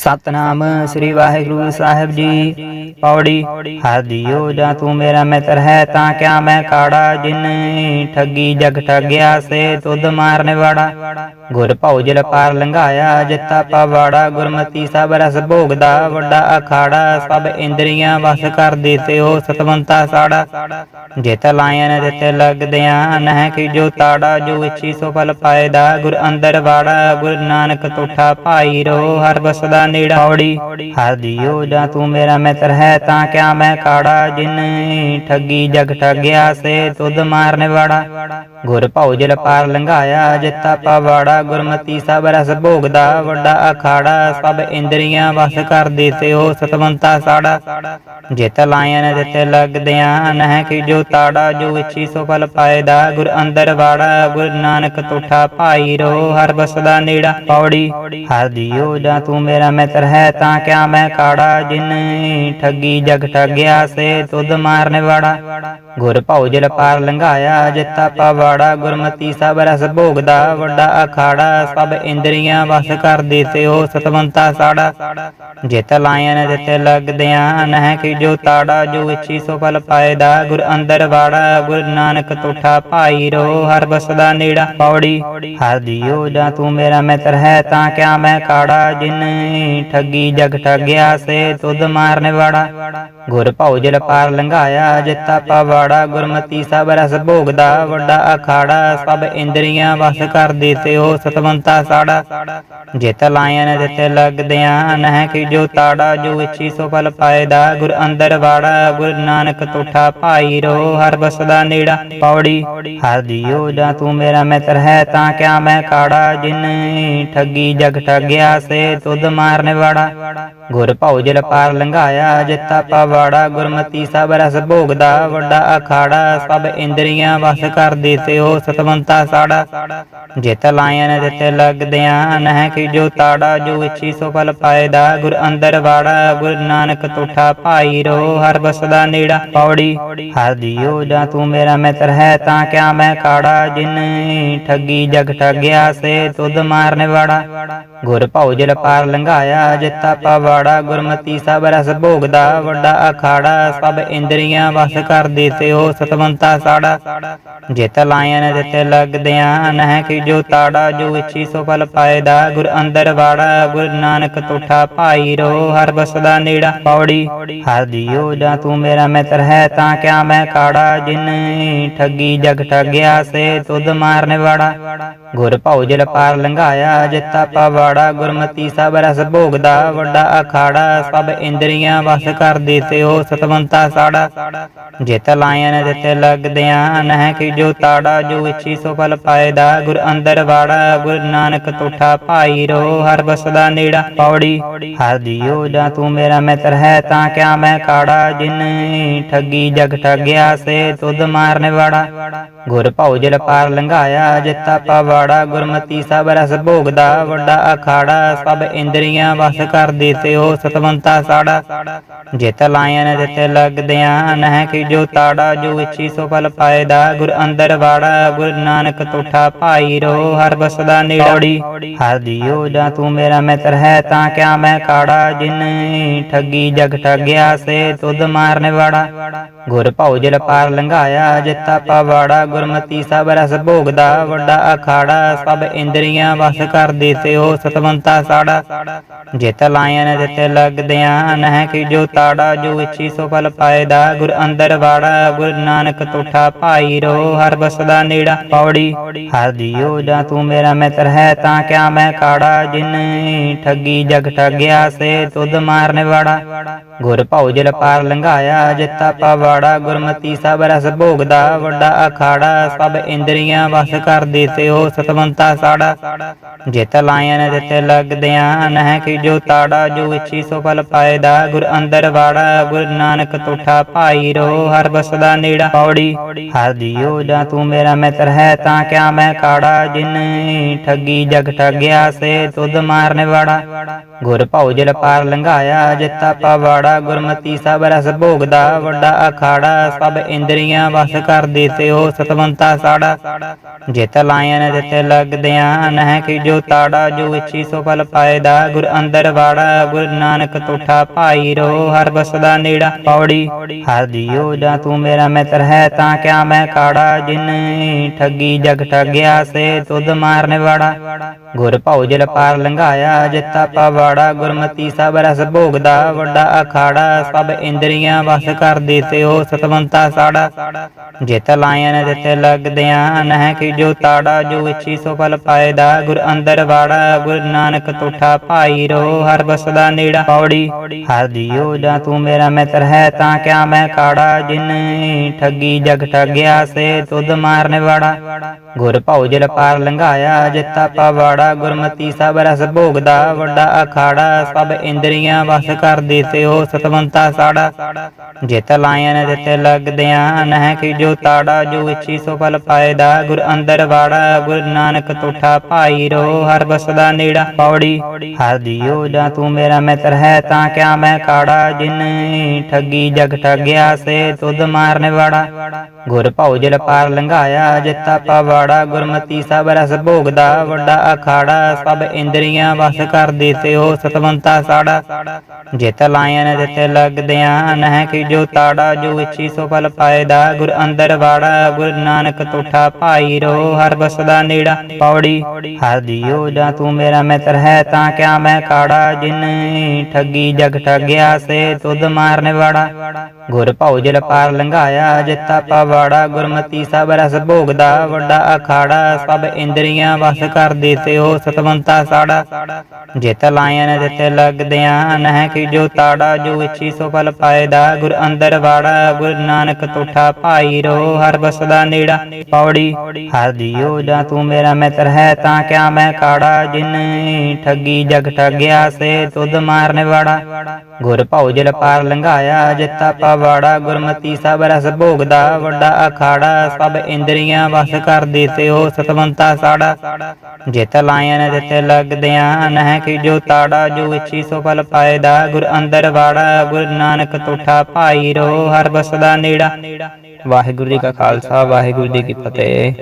ਸਤਨਾਮ ਸ੍ਰੀ ਵਾਹਿਗੁਰੂ ਸਾਹਿਬ ਜੀ। ਪੌੜੀ, ਹਰ ਜਾਂ ਤੂੰ ਮੇਰਾ ਮਿੱਤਰ ਹੈ ਤਾਂ ਕਿਆ ਮੈਂ ਕਾੜਾ? ਜਿਨ ਠੱਗੀ ਜਗ ਠੱਗਿਆ, ਸੇ ਤੁਧ ਮਾਰਨ ਵਾੜਾ ਗੁਰ ਭਉਜਲ ਪਾਰ ਲੰਘਾਇਆ, ਜਿੱਤਾ ਪਵਾੜਾ। ਗੁਰਮਤੀ ਸਭ ਰਸ ਭੋਗਦਾ, ਵੱਡਾ ਅਖਾੜਾ। ਸਭ ਇੰਦਰੀਆਂ ਵਸ ਕਰ ਦਿੱਤੇ ਹੋ ਸਤਵੰਤਾ ਸਾੜਾ। ਜਿਤ ਲਾਇਨ ਜਿਤ ਲਗਦਿਆਂ ਨਹਿ ਕੀ ਜੋ ਤਾੜਾ, ਜੋ ਇੱਛੀ ਸੋ ਫਲ ਪਾਏਦਾ ਗੁਰ ਅੰਦਰ ਵਾੜਾ, ਗੁਰ ਨਾਨਕ ਤੋਠਾ ਭਾਈ ਰੋ, ਹਰ ਬਸਦਾ ਨੇੜਾ ਪੌੜੀ ਹਰ ਦਿਓ ਜਾਂ ਤੂੰ ਮੇਰਾ ਮਿੱਤਰ ਹੈ ਤਾਂ ਕਿਆ ਮੈਂ ਕਾੜਾ? ਜਿਨ ਠੱਗੀ ਜਗ ਠੱਗਿਆ, ਸੇ ਤੁਧ ਮਾਰਨ ਵਾੜਾ ਗੁਰ ਭਉਜਲ ਪਾਰ ਲੰਘਾਇਆ ਜਿੱਤਾ ਪਵਾੜਾ। ਗੁਰਮਤੀ ਸਭ ਰਸ ਭੋਗਦਾ, ਵੱਡਾ ਅਖਾੜਾ। ਸਭ ਇੰਦਰੀਆਂ ਵਸ ਕਰ ਦਿੱਤੇ ਹੋ ਸਤਵੰਤਾ ਸਾੜਾ। ਜਿਤ ਲਾਇਨ ਜਿਤ ਲਗਦਿਆਂ ਨਹਿ ਕੀ ਜੋ ਤਾੜਾ। ਜੋ ਇੱਛੀ ਸੋ ਫਲ ਪਾਏਦਾ ਗੁਰ ਅੰਦਰ ਵਾੜਾ। ਗੁਰ ਨਾਨਕ ਤੁਠਾ ਭਾਈ ਰੋ, ਹਰ ਬਸਦਾ ਨੇੜਾ। ਪੌੜੀ। ਹਰ ਦਿਓ ਜਾਂ ਤੂੰ ਮੇਰਾ ਮਿੱਤਰ ਹੈ ਤਾਂ ਕਿਆ ਮੈਂ ਕਾੜਾ, ਜਿਨ ਠੱਗੀ ਜਗ ਠੱਗਿਆ ਸੇ ਤੁਧ ਮਾਰਨ ਵਾੜਾ। ਗੁਰ ਭਉਜਲ ਪਾਰ ਲੰਘਾਇਆ, ਜਿਤਾ ਪਵਾੜਾ। ਗੁਰਮਤੀ ਸਭ ਰਸ ਭੋਗਦਾ, ਵੱਡਾ ਅਖਾੜਾ। ਸਭ ਇੰਦਰੀਆਂ ਵਸ ਕਰ ਦਿੱਤੇ ਹੋ ਸਤਵੰਤਾ ਸਾੜਾ। ਜਿਤ ਲਾਇਨ ਜਿਤ ਲਗਦਿਆਂ ਨਹਿ ਕੀ ਜੋ ਤਾੜਾ। ਜੋ ਇੱਛੀ ਸੋ ਫਲ ਪਾਏਦਾ ਗੁਰ ਅੰਦਰ ਵਾੜਾ। ਗੁਰ ਨਾਨਕ ਤੁਠਾ ਭਾਈ ਰੋ, ਹਰ ਬਸਦਾ ਨੇੜਾ ਪੌੜੀ। ਹਰ ਦਿਓ ਜਾਂ ਤੂੰ ਮੇਰਾ ਮਿੱਤਰ ਹੈ ਤਾਂ ਕਿਆ ਮੈਂ ਕਾੜਾ। ਜਿਨ ਠੱਗੀ ਜਗ ਠੱਗਿਆ ਸੇ ਤੁਧ ਮਾਰਨ ਵਾੜਾ। ਗੁਰ ਭਉਜਲ ਪਾਰ ਲੰਘਾਇਆ ਜਿੱਤਾ ਪਵਾੜਾ। ਗੁਰਮਤੀ ਸਭ ਰਸ ਭੋਗਦਾ, ਵੱਡਾ ਅਖਾੜਾ। ਸਭ ਇੰਦਰੀਆਂ ਵਸ ਕਰ ਦਿੱਤੇ ਹੋ ਸਤਵੰਤਾ ਸਾੜਾ। ਜਿਤ ਲਾਇਨ ਜਿਤ ਲਗਦਿਆਂ ਨਹਿ ਕੀ ਜੋ ਤਾੜਾ। ਜੋ ਇੱਛੀ ਸੋ ਫਲ ਪਾਏਦਾ ਗੁਰ ਅੰਦਰ ਵਾੜਾ। ਗੁਰ ਨਾਨਕ ਤੁਠਾ ਭਾਈ ਰੋ, ਹਰ ਬਸਦਾ ਨੇੜਾ। ਪੌੜੀ, ਹਰ ਦਿਓ ਜਾਂ ਤੂੰ ਮੇਰਾ ਮਿੱਤਰ ਹੈ ਤਾਂ ਕਿਆ ਮੈਂ ਕਾੜਾ। ਜਿਨ ਠੱਗੀ ਜਗ ਠੱਗਿਆ ਸੇ ਤੁਧ ਮਾਰਨ ਵਾੜਾ। ਗੁਰ ਭਉਜਲ ਪਾਰ ਲੰਘਾਇਆ, ਜਿਤਾ ਪਵਾੜਾ ਗੁਰਮਤੀ ਸਭ ਰਸ ਭੋਗਦਾ, ਵੱਡਾ ਅਖਾੜਾ, ਸਭ ਇੰਦਰੀਆਂ ਵਸ ਕਰ ਦਿੱਤੇ ਹੋ ਸਤਵੰਤਾ ਸਾੜਾ। ਜਿਤ ਲਾਇਨ ਜਿਤ ਲਗਦਿਆਂ ਨਹਿ ਕੀ ਜੋ ਤਾੜਾ, ਜੋ ਇੱਛੀ ਸੋ ਫਲ ਪਾਏਦਾ ਗੁਰ ਅੰਦਰ ਵਾੜਾ, ਗੁਰ ਨਾਨਕ ਤੁਠਾ ਭਾਈ ਰੋ, ਹਰ ਬਸਦਾ ਨੇੜਾ ਪੌੜੀ। ਹਰ ਦਿਓ ਜਾਂ ਤੂੰ ਮੇਰਾ ਮਿੱਤਰ ਹੈ, ਤਾਂ ਕਿਆ ਮੈਂ ਕਾੜਾ? ਜਿਨ ਠੱਗੀ ਜਗ ਠੱਗਿਆ, ਸੇ ਤੁਧ ਮਾਰਨ ਵਾੜਾ। ਗੁਰ ਭਉਜਲ ਪਾਰ ਲੰਘਾਇਆ ਜਿੱਤਾ ਪਵਾੜਾ ਗੁਰਮਤੀ ਸਭ ਰਸ ਭੋਗਦਾ, ਵੱਡਾ ਅਖਾੜਾ, ਸਭ ਇੰਦਰੀਆਂ ਵਸ ਕਰ ਦਿੱਤੇ ਸਤਵੰਤਾ ਸਾੜਾ। ਜਿਤ ਲਾਇਨ ਜਿਤ ਲਗਦਿਆਂ, ਨਹਿ ਕੀ ਜੋ ਤਾੜਾ, ਜੋ ਇੱਛੀ ਸੋ ਫਲ ਪਾਏਦਾ ਗੁਰ ਅੰਦਰ ਵਾੜਾ, ਗੁਰ ਨਾਨਕ ਤੁਠਾ ਭਾਈ ਰੋ, ਹਰ ਬਸਦਾ ਨੇੜਾ ਪੌੜੀ। ਹਰ ਦਿਓ ਜਾਂ ਤੂੰ ਮੇਰਾ ਮਿੱਤਰ ਹੈ, ਤਾਂ ਕਿਆ ਮੈਂ ਕਾੜਾ? ਜਿਨ ਠੱਗੀ ਜਗ ਠੱਗਿਆ, ਸੇ ਤੁਧ ਮਾਰਨ ਵਾੜਾ। ਗੁਰ ਭਉਜਲ ਪਾਰ ਲੰਘਾਇਆ, ਜਿੱਤਾ ਪਵਾੜਾ ਗੁਰਮਤੀ ਸਭ ਰਸ ਭੋਗਦਾ, ਵੱਡਾ ਅਖਾੜਾ, ਸਭ ਇੰਦਰੀਆਂ ਵਸ ਕਰ ਦਿੱਤੇ ਸਤਵੰਤਾ ਸਾੜਾ। ਜਿਤ ਲਾਇਨ ਜਿਤ ਲਗਦਿਆਂ, ਨਹਿ ਕੀ ਜੋ ਤਾੜਾ, ਜੋ ਇੱਛੀ ਸੋ ਫਲ ਪਾਏਦਾ ਗੁਰ ਅੰਦਰ ਵਾੜਾ, ਗੁਰ ਨਾਨਕ ਤੁਠਾ ਭਾਈ ਰੋ, ਹਰ ਬਸਦਾ ਨੇੜਾ ਪੌੜੀ। ਹਰ ਦਿਓ ਜਾਂ ਤੂੰ ਮੇਰਾ ਮਿੱਤਰ ਹੈ, ਤਾਂ ਕਿਆ ਮੈਂ ਕਾੜਾ? ਜਿਨ ਠੱਗੀ ਜਗ ਠਗਿਆ, ਸੇ ਤੁਧ ਮਾਰਨ ਵਾੜਾ। ਗੁਰ ਭਉਜਲ ਪਾਰ ਲੰਘਾਇਆ, ਜਿੱਤਾ ਪਵਾੜਾ ਗੁਰਮਤੀ ਸਭ ਰਸ ਭੋਗਦਾ, ਵੱਡਾ ਅਖਾੜਾ, ਸਭ ਇੰਦਰੀਆਂ ਵਸ ਕਰ ਦਿੱਤੇ ਹੋ ਸਤਵੰਤਾ ਸਾੜਾ। ਜਿਤ ਲਾਇਨ ਜਿਤ ਲਗਦਿਆਂ ਨਹਿ ਕੀ ਜੋ ਤਾੜਾ, ਜੋ ਇੱਛੀ ਸੋ ਫਲ ਪਾਏਦਾ ਗੁਰ ਅੰਦਰ ਵਾੜਾ, ਗੁਰ ਨਾਨਕ ਤੁਠਾ ਭਾਈ ਰੋ, ਹਰ ਬਸਦਾ ਨੇੜੀ ਹਰ ਦਿਓ ਜਾਂ ਤੂੰ ਮੇਰਾ ਮਿੱਤਰ ਹੈ, ਤਾਂ ਕਿਆ ਮੈਂ ਕਾੜਾ? ਜਿਨ ਠੱਗੀ ਜਗ ਠੱਗਿਆ, ਸੇ ਤੁਧ ਮਾਰਨ ਵਾੜਾ। ਗੁਰ ਭਉਜਲ ਪਾਰ ਲੰਘਾਇਆ ਜਿਤਾ ਪਵਾੜਾ ਗੁਰਮਤੀ ਸਭ ਰਸ ਭੋਗਦਾ, ਵੱਡਾ ਅਖਾੜਾ ਸਭ ਇੰਦਰੀਆਂ ਵਸ ਕਰ ਦਿੱਤੇ ਸਤਵੰਤਾ ਸਾੜਾ। ਜਿਤ ਲਾਇਨ ਜਿਤ ਲਗਦਿਆਂ ਨਹਿ ਕੀ ਜੋ ਤਾੜਾ, ਜੋ ਇੱਛੀ ਸੋ ਫਲ ਪਾਏਦਾ ਗੁਰ ਅੰਦਰ ਵਾੜਾ, ਗੁਰ ਨਾਨਕ ਤੁਠਾ ਭਾਈ ਰੋ, ਹਰ ਬਸਦਾ ਨੇੜਾ ਪੌੜੀ। ਹਰ ਦਿਓ ਜਾਂ ਤੂੰ ਮੇਰਾ ਮਿੱਤਰ ਹੈ, ਤਾਂ ਕਿਆ ਮੈਂ ਕਾੜਾ? ਜਿਨ ਠੱਗੀ ਜਗ ਠੱਗਿਆ, ਸੇ ਤੁਧ ਮਾਰਨ ਵਾੜਾ। ਗੁਰ ਭਉਜਲ ਪਾਰ ਲੰਘਾਇਆ ਜਿਤਾ ਪਵਾੜਾ ਗੁਰਮਤੀ ਸਭ ਰਸ ਭੋਗਦਾ, ਵੱਡਾ ਅਖਾੜਾ ਸਭ ਇੰਦਰੀਆਂ ਵਸ ਕਰ ਦਿੱਤੇ ਹੋ ਸਤਵੰਤਾ ਸਾੜਾ। ਜਿਤ ਲਾਇਨ ਜਿਤ ਲਗਦਿਆਂ ਨਹਿ ਕੀ ਜੋ ਤਾੜਾ, ਜੋ ਇੱਛੀ ਸੋ ਫਲ ਪਾਏਦਾ ਗੁਰ ਅੰਦਰ ਵਾੜਾ, ਗੁਰ ਨਾਨਕ ਤੁਠਾ ਭਾਈ ਰੋ, ਹਰ ਬਸਦਾ ਨੇੜਾ ਪੌੜੀ। ਹਰ ਦਿਓ ਜਾਂ ਤੂੰ ਮੇਰਾ ਮਿੱਤਰ ਹੈ, ਤਾਂ ਕਿਆ ਮੈਂ ਕਾੜਾ? ਜਿਨ ਠੱਗੀ ਜਗ ਠੱਗਿਆ, ਸੇ ਤੁਧ ਮਾਰਨ ਵਾੜਾ। ਗੁਰ ਭਉਜਲ ਪਾਰ ਲੰਘਾਇਆ ਜਿਤਾ ਪਵਾੜਾ ਵਾੜਾ ਗੁਰਮਤੀ ਸਭ ਰਸ ਭੋਗਦਾ, ਵੱਡਾ ਅਖਾੜਾ ਸਭ ਇੰਦਰੀਆਂ ਵਸ ਕਰ ਦਿੱਤੇ ਹੋ ਸਤਵੰਤਾ ਸਾੜਾ। ਜਿਤ ਲਾਇਨ ਜਿਤ ਲਗਦਿਆਂ ਨਹਿ ਕਿ ਜੋ ਤਾੜਾ, ਜੋ ਇੱਛੀ ਸੋ ਫਲ ਪਾਏਦਾ ਗੁਰ ਅੰਦਰ ਵਾੜਾ, ਗੁਰ ਨਾਨਕ ਤੁਠਾ ਭਾਈ ਰੋ, ਹਰ ਬਸਦਾ ਨੇੜਾ ਪੌੜੀ। ਹਰ ਦਿਓ ਜਾਂ ਤੂੰ ਮੇਰਾ ਮਿੱਤਰ ਹੈ, ਤਾਂ ਕਿਆ ਮੈਂ ਕਾੜਾ? ਜਿਨ ਠੱਗੀ ਜਗ ਠੱਗਿਆ, ਸੇ ਤੁਧ ਮਾਰਨ ਵਾੜਾ। ਗੁਰ ਭਉ ਜਲ ਪਾਰ ਲੰਘਾਇਆ, ਜਿਤਾ ਪਵਾੜਾ ਗੁਰਮਤੀ ਸਭ ਰਸ ਭੋਗਦਾ, ਵੱਡਾ ਅਖਾੜਾ ਸਭ ਇੰਦਰੀਆਂ ਵਸ ਕਰ ਦਿੱਤੇ ਹੋ ਸਤਵੰਤਾ ਸਾੜਾ। ਜਿਤ ਲਾਇਨ ਜਿਤ ਲਗਦਿਆਂ ਨਹਿ ਕਿ ਜੋ ਤਾੜਾ ਜੋ ਇੱਛੀ ਸੋ ਫਲ ਪਾਏਦਾ ਗੁਰ ਅੰਦਰ ਵਾੜਾ ਗੁਰ ਨਾਨਕ ਤੁਠਾ ਭਾਈ ਰੋ ਹਰ ਬਸਦਾ ਨੇੜਾ ਪੌੜੀ। ਹਰ ਦਿਓ ਜਾਂ ਤੂੰ ਮੇਰਾ ਮਿੱਤਰ ਹੈ ਤਾਂ ਕਿਆ ਮੈਂ ਕਾੜਾ ਜਿਨ ਠੱਗੀ ਜਗ ਠੱਗਿਆ ਸੇ ਤੁਧ ਮਾਰਨ ਵਾੜਾ। ਗੁਰ ਭਉ ਜਲ ਪਾਰ ਲੰਘਾਇਆ ਜਿਤਾ ਪਵਾੜਾ ਗੁਰਮਤੀ ਸਭ ਰਸ ਭੋਗਦਾ ਵੱਡਾ ਅਖਾੜਾ ਸਭ ਇੰਦਰੀਆਂ ਵਸ ਕਰ ਦਿੱਤੇ ਹੋ ਸਤਵੰਤਾ ਸਾੜਾ। ਜਿਤ ਲਾਇਨ ਜਿਤ ਲਗਦਿਆਂ ਨਹਿ ਕਿ ਜੋ ਤਾੜਾ, ਜੋ ਇੱਛੀ ਸੋ ਫਲ ਪਾਏਦਾ ਗੁਰ ਅੰਦਰ ਵਾੜਾ, ਗੁਰ ਨਾਨਕ ਤੁਠਾ ਭਾਈ ਰੋ, ਹਰ ਬਸਦਾ ਨੇੜਾ ਪੌੜੀ। ਹਰ ਦਿਓ ਜਾਂ ਤੂੰ ਮੇਰਾ ਮਿੱਤਰ ਹੈ ਤਾਂ ਕਿਆ ਮੈਂ ਕਾੜਾ? ਜਿਨ ਠੱਗੀ ਜਗ ਠੱਗਿਆ ਸੇ ਤੁਧ ਮਾਰਨ ਵਾੜਾ। ਗੁਰ ਭਉ ਜਲ ਪਾਰ ਲੰਘਾਇਆ, ਜਿਤਾ ਪਵਾੜਾ ਗੁਰਮਤੀ ਸਭ ਰਸ ਭੋਗਦਾ, ਵੱਡਾ ਅਖਾੜਾ। ਸਭ ਇੰਦਰੀਆਂ ਵਸ ਕਰ ਦਿੱਤੇ ਉਹ ਸਤਵੰਤਾ ਸਾੜਾ। ਜਿਤ ਲਾਇਨ ਜਿਤ ਲਗਦਿਆਂ ਨਹਿ ਕਿ ਜੋ ਤਾੜਾ, ਜੋ ਇੱਛੀ ਸੋ ਫਲ ਪਾਏਦਾ ਗੁਰ ਅੰਦਰ ਵਾੜਾ, ਗੁਰ ਨਾਨਕ ਤੁਠਾ ਭਾਈ ਰੋ, ਹਰ ਬਸਦਾ ਨੇੜਾ ਪੌੜੀ। ਹਰ ਦਿਓ ਜਾਂ ਤੂੰ ਮੇਰਾ ਮਿੱਤਰ ਹੈ, ਤਾਂ ਕਿਆ ਮੈਂ ਕਾੜਾ? ਜਿਨ ਠੱਗੀ ਜਗ ਠੱਗਿਆ, ਸੇ ਤੁਧ ਮਾਰਨ ਵਾੜਾ। ਗੁਰ ਭਉ ਜਲ ਪਾਰ ਲੰਘਾਇਆ, ਜਿਤਾ ਪਵਾੜਾ। ਗੁਰਮਤੀ ਸਭ ਰਸ ਭੋਗਦਾ, ਵੱਡਾ ਅਖਾੜਾ। ਸਭ ਇੰਦਰੀਆਂ ਵਸ ਕਰਦੇ ਦਿੱਤੇ ਹੋ ਸਤਵੰਤਾ ਸਾੜਾ। ਜਿਤ ਲਾਇਨ ਜਿਤ ਲੱਗਦਿਆਂ ਨਹਿ ਕਿ ਜੋ ਤਾੜਾ ਜੋ ਇੱਛੀ ਸੋ ਫਲ ਪਾਏਦਾ ਗੁਰ ਅੰਦਰ ਵਾੜਾ, ਗੁਰ ਨਾਨਕ ਤੁਠਾ ਭਾਈ ਰੋ, ਹਰ ਬਸਦਾ ਨੇੜਾ ਪੌੜੀ। ਹਰ ਦਿਓ ਜਾਂ ਤੂੰ ਮੇਰਾ ਮਿੱਤਰ ਹੈ ਤਾਂ ਕਿਆ ਮੈਂ ਕਾੜਾ? ਜਿਨ ਠੱਗੀ ਜਗ ਠੱਗਿਆ, ਸੇ ਤੁਧ ਮਾਰਨ ਵਾੜਾ। ਗੁਰ ਭਉ ਜਲ ਪਾਰ ਲੰਘਾਇਆ, ਜਿਤਾ ਪਵਾੜਾ। ਗੁਰਮਤੀ ਸਭ ਰਸ ਭੋਗਦਾ, ਵੱਡਾ ਅਖਾੜਾ। ਸਭ ਇੰਦਰੀਆਂ ਵਸ ਕਰ ਦਿੱਤੇ ਹੋ ਸਤਵੰਤਾ ਸਾੜਾ। ਜਿਤ ਲਾਇਨ ਜਿਤ ਲਗਦਿਆਂ ਨਹਿ ਕਿ ਜੋ ਤਾੜਾ। ਜੋ ਇੱਛੀ ਸੋ ਫਲ ਪਾਏਦਾ ਗੁਰ ਅੰਦਰ ਵਾੜਾ ਗੁਰੂ ਨਾਨਕ ਤੁਠਾ ਭਾਈ ਰੋ, ਹਰ ਬਸਦਾ ਨੇੜਾ। ਵਾਹਿਗੁਰੂ ਜੀ ਕਾ ਖਾਲਸਾ, ਵਾਹਿਗੁਰੂ ਜੀ ਕੀ ਫਤਿਹ।